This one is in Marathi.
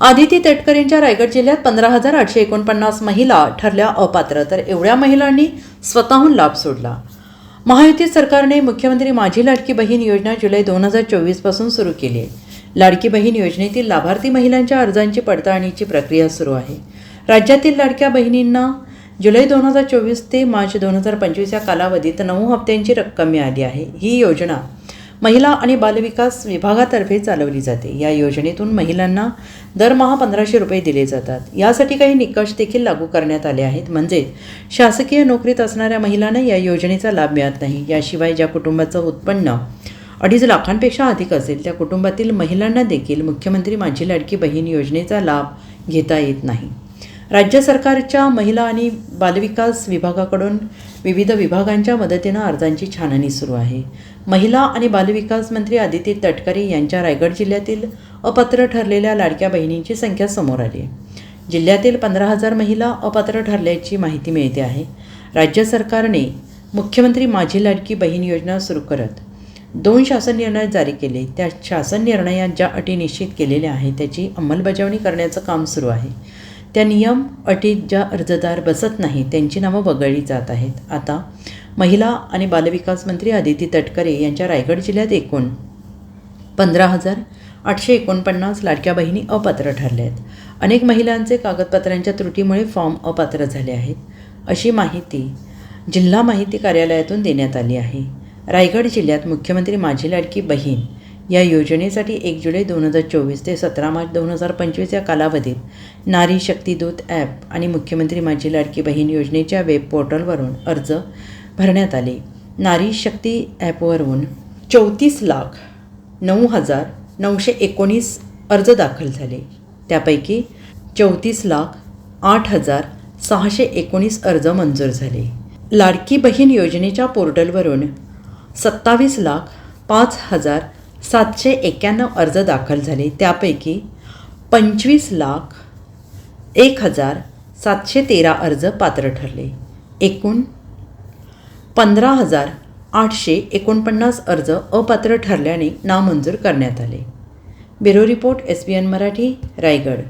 आदिती तटकरेंच्या रायगड जिल्ह्यात पंधरा हजार आठशे एकोणपन्नास महिला ठरल्या अपात्र. तर एवढ्या महिलांनी स्वतःहून लाभ सोडला. महायुती सरकारने मुख्यमंत्री माझी लाडकी बहीण योजना जुलै दोन हजार चोवीसपासून सुरू केली आहे. लाडकी बहीण योजनेतील लाभार्थी महिलांच्या अर्जांची पडताळणीची प्रक्रिया सुरू आहे. राज्यातील लाडक्या बहिणींना जुलै दोन हजार चोवीस ते मार्च दोन हजार पंचवीस या कालावधीत नऊ हप्त्यांची रक्कम मिळाली आहे. ही योजना महिला आणि बालविकास विभागातर्फे चालवली जाते. या योजनेतून महिलांना दरमहा पंधराशे रुपये दिले जातात. यासाठी काही निकष देखील लागू करण्यात आले आहेत. म्हणजे शासकीय नोकरीत असणाऱ्या महिलांना या योजनेचा लाभ मिळत नाही. याशिवाय ज्या कुटुंबाचं उत्पन्न अडीच लाखांपेक्षा अधिक असेल त्या कुटुंबातील महिलांना देखील मुख्यमंत्री माझी लाडकी बहीण योजनेचा लाभ घेता येत नाही. राज्य सरकारच्या महिला आणि बालविकास विभागाकडून विविध विभागांच्या मदतीनं अर्जांची छाननी सुरू आहे. महिला आणि बालविकास मंत्री आदिती तटकरे यांच्या रायगड जिल्ह्यातील अपात्र ठरलेल्या लाडक्या बहिणींची संख्या समोर आली आहे. जिल्ह्यातील पंधरा हजार महिला अपात्र ठरल्याची माहिती मिळते आहे. राज्य सरकारने मुख्यमंत्री माझी लाडकी बहीण योजना सुरू करत दोन शासन निर्णय जारी केले. त्या शासन निर्णयात ज्या अटी निश्चित केलेल्या आहेत त्याची अंमलबजावणी करण्याचं काम सुरू आहे. त्या नियम अटीत ज्या अर्जदार बसत नाही त्यांची नावं वगळली जात आहेत. आता महिला आणि बालविकास मंत्री आदिती तटकरे यांच्या रायगड जिल्ह्यात एकूण पंधरा हजार आठशे एकोणपन्नास लाडक्या बहिणी अपात्र ठरल्या आहेत अनेक महिलांचे कागदपत्रांच्या त्रुटीमुळे फॉर्म अपात्र झाले आहेत. अशी माहिती जिल्हा माहिती कार्यालयातून देण्यात आली आहे. रायगड जिल्ह्यात मुख्यमंत्री माझी लाडकी बहीण या योजनेसाठी एक जुलै दोन हजार चोवीस ते सतरा मार्च दोन हजार पंचवीस या कालावधीत नारी शक्तीदूत ॲप आणि मुख्यमंत्री माझी लाडकी बहीण योजनेच्या वेब पोर्टलवरून अर्ज भरण्यात आले. नारी शक्ती ॲपवरून चौतीस लाख नऊ हजार नऊशे एकोणीस अर्ज दाखल झाले. त्यापैकी चौतीस लाख आठ हजार सहाशे एकोणीस अर्ज मंजूर झाले. लाडकी बहीण योजनेच्या पोर्टलवरून सत्तावीस लाख पाच हजार सातशे एक्याण्णव अर्ज दाखल झाले. त्यापैकी पंचवीस लाख एक हजार सातशे तेरा अर्ज पात्र ठरले. एकूण पंधरा हजार आठशे एकोणपन्नास अर्ज अपात्र ठरल्याने नामंजूर करण्यात आले. Bureau report S B N Marathi Raigad.